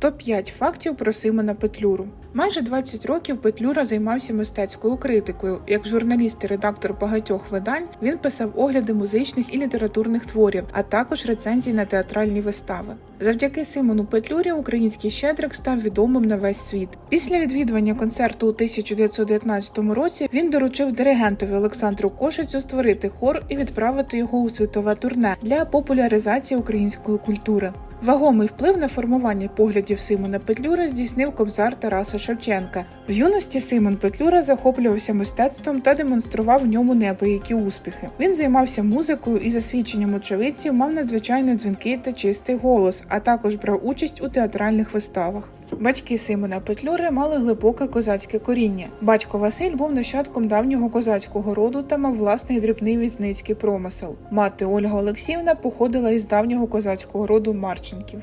Топ-5 фактів про Симона Петлюру. Майже 20 років Петлюра займався мистецькою критикою. Як журналіст і редактор багатьох видань він писав огляди музичних і літературних творів, а також рецензії на театральні вистави. Завдяки Симону Петлюрі український щедрик став відомим на весь світ. Після відвідування концерту у 1919 році він доручив диригентові Олександру Кошицю створити хор і відправити його у світове турне для популяризації української культури. Вагомий вплив на формування поглядів Симона Петлюра здійснив кобзар Тараса Шевченка. В юності Симон Петлюра захоплювався мистецтвом та демонстрував в ньому неабиякі успіхи. Він займався музикою і, за свідченням очевидців, мав надзвичайно дзвінкий та чистий голос, а також брав участь у театральних виставах. Батьки Симона Петлюри мали глибоке козацьке коріння. Батько Василь був нащадком давнього козацького роду та мав власний дрібний візницький промисел. Мати Ольга Олексіївна походила із давнього козацького роду Марченків.